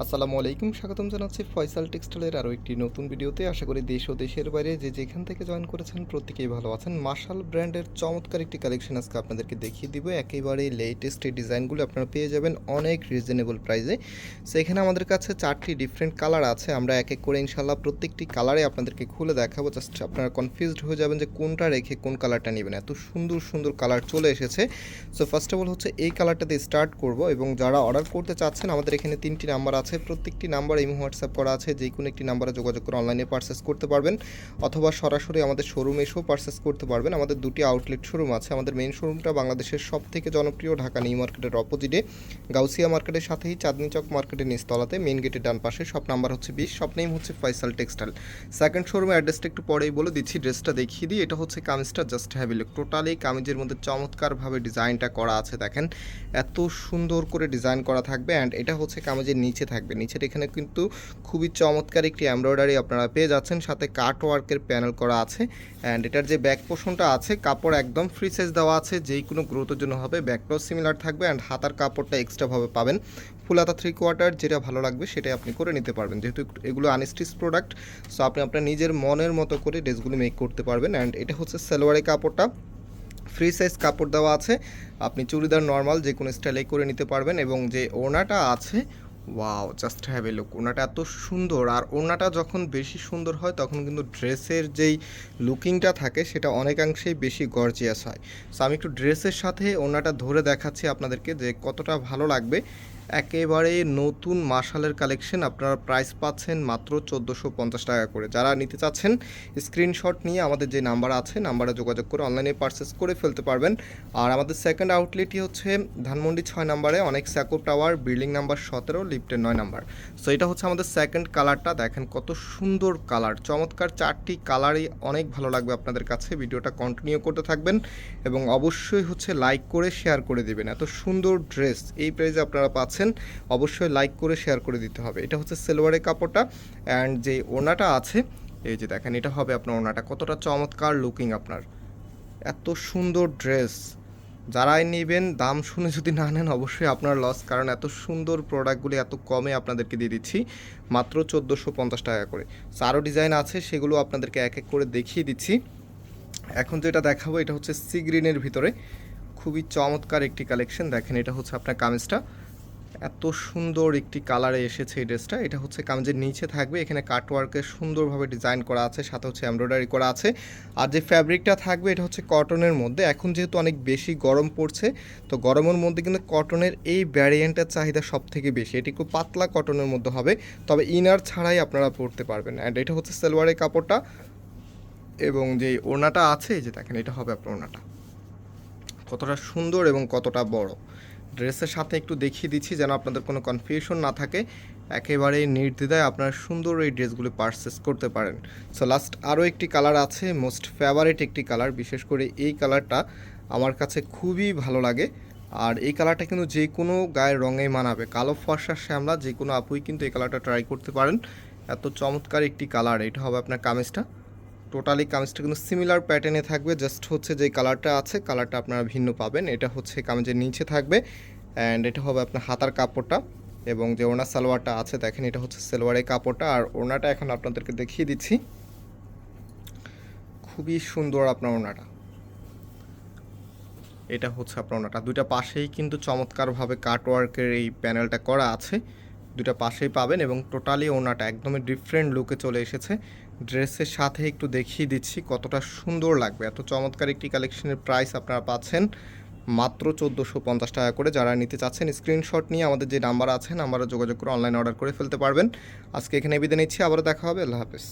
আসসালামু আলাইকুম, স্বাগতম জানাচ্ছি ফয়সাল টেক্সটাইলের আরও একটি নতুন ভিডিওতে। আশা করি দেশ ও দেশের বাইরে যে যেখান থেকে জয়েন করেছেন প্রত্যেকেই ভালো আছেন। মার্শাল ব্র্যান্ডের চমৎকার একটি কালেকশন আজকে আপনাদেরকে দেখিয়ে দিব। একেবারে লেটেস্ট এই ডিজাইনগুলো আপনারা পেয়ে যাবেন অনেক রিজনেবল প্রাইসে সো এখানে আমাদের কাছে চারটি ডিফারেন্ট কালার আছে। আমরা এক এক করে ইনশাল্লাহ প্রত্যেকটি কালারে আপনাদেরকে খুলে দেখাবো। জাস্ট আপনারা কনফিউজড হয়ে যাবেন যে কোনটা রেখে কোন কালারটা নেবেন। এত সুন্দর সুন্দর কালার চলে এসেছে। সো ফার্স্ট অফ অল হচ্ছে এই কালারটাতে স্টার্ট করব এবং যারা অর্ডার করতে চাচ্ছেন, আমাদের এখানে তিনটি নাম্বার আছে, প্রত্যেকটি নাম্বার এই হোয়াটসঅ্যাপ করা আছে যে কোনো একটি নাম্বারে যোগাযোগ করে অনলাইনে পারচেস করতে পারবেন, অথবা সরাসরি আমাদের শোরুমে এসেও পারচেস করতে পারবেন। আমাদের দুটি আউটলেট শোরুম আছে, আমাদের মেন শোরুমটা বাংলাদেশের সব থেকে জনপ্রিয়, ঢাকা নিউ মার্কেটের অপোজিটে গাউসিয়া মার্কেটের সাথেই চাঁদনি চক মার্কেটের নিচতলাতে মেন গেটের ডান পাশে সব নাম্বার হচ্ছে বিশ সব নেম হচ্ছে ফয়সাল টেক্সটাইল সেকেন্ড শোরুমের অ্যাড্রেসটা একটু পরেই বলে দিচ্ছি ড্রেসটা দেখিয়ে দিই, এটা হচ্ছে কামিজটা জাস্ট হ্যাভি লুক টোটালি কামিজের মধ্যে চমৎকারভাবে ডিজাইনটা করা আছে, দেখেন। এত সুন্দর করে ডিজাইন করা থাকবে অ্যান্ড এটা হচ্ছে কামিজের নিচে থাকবে। নিচের এখানে কিন্তু খুবই চমৎকার একটি এমব্রয়ডারি আপনারা পেয়ে যাচ্ছেন। সাথে কাট ওয়ার্কের প্যানেল করা আছে অ্যান্ড এটার যে ব্যাক পোর্শনটা আছে, কাপড় একদম ফ্রি সাইজ দেওয়া আছে। যেই কোনো গ্রোথের জন্য হবে ব্যাকটাও সিমিলার থাকবে অ্যান্ড হাতার কাপড়টা এক্সট্রাভাবে পাবেন। ফুল হাতা থ্রি কোয়ার্টার যেটা ভালো লাগবে সেটাই আপনি করে নিতে পারবেন। যেহেতু এগুলো আনস্টিচ প্রোডাক্ট সো আপনি আপনার নিজের মনের মতো করে ড্রেসগুলো মেক করতে পারবেন অ্যান্ড এটা হচ্ছে সালোয়ারের কাপড়টা। ফ্রি সাইজ কাপড় দেওয়া আছে। আপনি চুড়িদার নর্মাল যে কোনো স্টাইলেই করে নিতে পারবেন এবং যে ওড়নাটা আছে wow just have a look ওনাটা এত সুন্দর। আর ওনাটা যখন বেশি সুন্দর হয়, তখন কিন্তু ড্রেসের যেই লুকিংটা থাকে, সেটা অনেকাংশেই বেশি গর্জিয়াস হয়। সো আমি একটু ড্রেসের সাথে ওনাটা ধরে দেখাচ্ছি আপনাদেরকে যে কতটা ভালো লাগবে। একেবারে নতুন মার্শালের কালেকশন আপনারা প্রাইস পাচ্ছেন মাত্র চোদ্দোশো পঞ্চাশ টাকা করে। যারা নিতে চাচ্ছেন স্ক্রিনশট নিয়ে আমাদের যে নাম্বার আছে নাম্বারে যোগাযোগ করে অনলাইনে পারচেস করে ফেলতে পারবেন। আর আমাদের সেকেন্ড আউটলেটই হচ্ছে ধানমন্ডি ছয় নাম্বারে অনেক স্যাকো টাওয়ার বিল্ডিং নাম্বার সতেরো লিফটের নয় নাম্বার সো এটা হচ্ছে আমাদের সেকেন্ড কালারটা দেখেন কত সুন্দর কালার চমৎকার চারটি কালারই অনেক ভালো লাগবে আপনাদের কাছে। ভিডিওটা কন্টিনিউ করতে থাকবেন এবং অবশ্যই হচ্ছে লাইক করে শেয়ার করে দিবেন। এত সুন্দর ড্রেস এই প্রাইজে আপনারা পাচ্ছেন। অবশ্যই লাইক করে শেয়ার করে দিতে হবে। এটা হচ্ছে সেলোয়ারের কাপড়টা অ্যান্ড যে ওনাটা আছে, এই যে দেখেন, এটা হবে আপনার ওনাটা কতটা চমৎকার লুকিং আপনার। এত সুন্দর ড্রেস যারাই নেবেন, দাম শুনে যদি না নেন, অবশ্যই আপনার লস কারণ এত সুন্দর প্রোডাক্টগুলি এত কমে আপনাদেরকে দিয়ে দিচ্ছি, মাত্র চোদ্দোশো পঞ্চাশ টাকা করে। আরও ডিজাইন আছে, সেগুলো আপনাদেরকে এক এক করে দেখিয়ে দিচ্ছি। এখন যেটা দেখাবো, এটা হচ্ছে সি গ্রিনের ভিতরে। খুবই চমৎকার একটি কালেকশন দেখেন, এটা হচ্ছে আপনার কামিজটা। এত সুন্দর একটি কালারে এসেছে এই ড্রেসটা। এটা হচ্ছে কামিজের নিচে থাকবে। এখানে কাটওয়ার্কে সুন্দরভাবে ডিজাইন করা আছে, সাথে হচ্ছে এমব্রয়ডারি করা আছে। আর যে ফ্যাব্রিকটা থাকবে, এটা হচ্ছে কটনের মধ্যে। এখন যেহেতু অনেক বেশি গরম পড়ছে, তো গরমের মধ্যে কিন্তু কটনের এই ভ্যারিয়েন্টের চাহিদা সব থেকে বেশি। এটি খুব পাতলা কটনের মধ্যে হবে, তবে ইনার ছাড়াই আপনারা পরতে পারবেন। অ্যান্ড এটা হচ্ছে সেলওয়ারের কাপড়টা এবং যে ওড়নাটা আছে যে দেখেন, এটা হবে আপনার ওড়নাটা। কতটা সুন্দর এবং কতটা বড়। ড্রেসের সাথে একটু দেখিয়ে দিচ্ছি যেন আপনাদের কোনো কনফিউশন না থাকে। একেবারে নির্দ্বিধায় আপনারা সুন্দর এই ড্রেসগুলো পারচেস করতে পারেন। সো লাস্ট আরও একটি কালার আছে মোস্ট ফেভারিট একটি কালার বিশেষ করে এই কালারটা আমার কাছে খুবই ভালো লাগে। আর এই কালারটা কিন্তু যে কোনো গায়ের রঙে মানাবে। কালো ফর্সা শ্যামলা, যে কোনো আপুই কিন্তু এই কালারটা ট্রাই করতে পারেন। এত চমৎকার একটি কালার এটা হবে আপনার কামিজটা। টোটালি কামিজটা কিন্তু সিমিলার প্যাটার্নে থাকবে জাস্ট হচ্ছে যে কালারটা আছে কালারটা আপনারা ভিন্ন পাবেন। এটা হচ্ছে কামিজের নিচে থাকবে অ্যান্ড এটা হবে আপনার হাতার কাপড়টা, এবং যে ওনার সালোয়ারটা আছে, দেখেন এটা হচ্ছে সালোয়ারের কাপড়টা, আর ওনাটা এখন আপনাদেরকে দেখিয়ে দিচ্ছি। খুবই সুন্দর আপনার ওনাটা। এটা হচ্ছে আপনার ওনাটা। দুইটা পাশেই কিন্তু চমৎকারভাবে কাটওয়ার্কের এই প্যানেলটা করা আছে। দুটা পাশেই পাবেন এবং টোটালি ওনাটা একদমই ডিফারেন্ট লুকে চলে এসেছে। ড্রেসের সাথে একটু দেখিয়ে দিচ্ছি কতটা সুন্দর লাগবে। এত চমৎকার একটি কালেকশনের প্রাইস আপনারা পাচ্ছেন মাত্র চোদ্দোশো পঞ্চাশ টাকা করে। যারা নিতে চাচ্ছেন স্ক্রিনশট নিয়ে আমাদের যে নাম্বার আছে নাম্বারে যোগাযোগ করে অনলাইন অর্ডার করে ফেলতে পারবেন। আজকে এখানে বিদায় নিচ্ছি, আবারও দেখা হবে। আল্লাহ হাফেজ।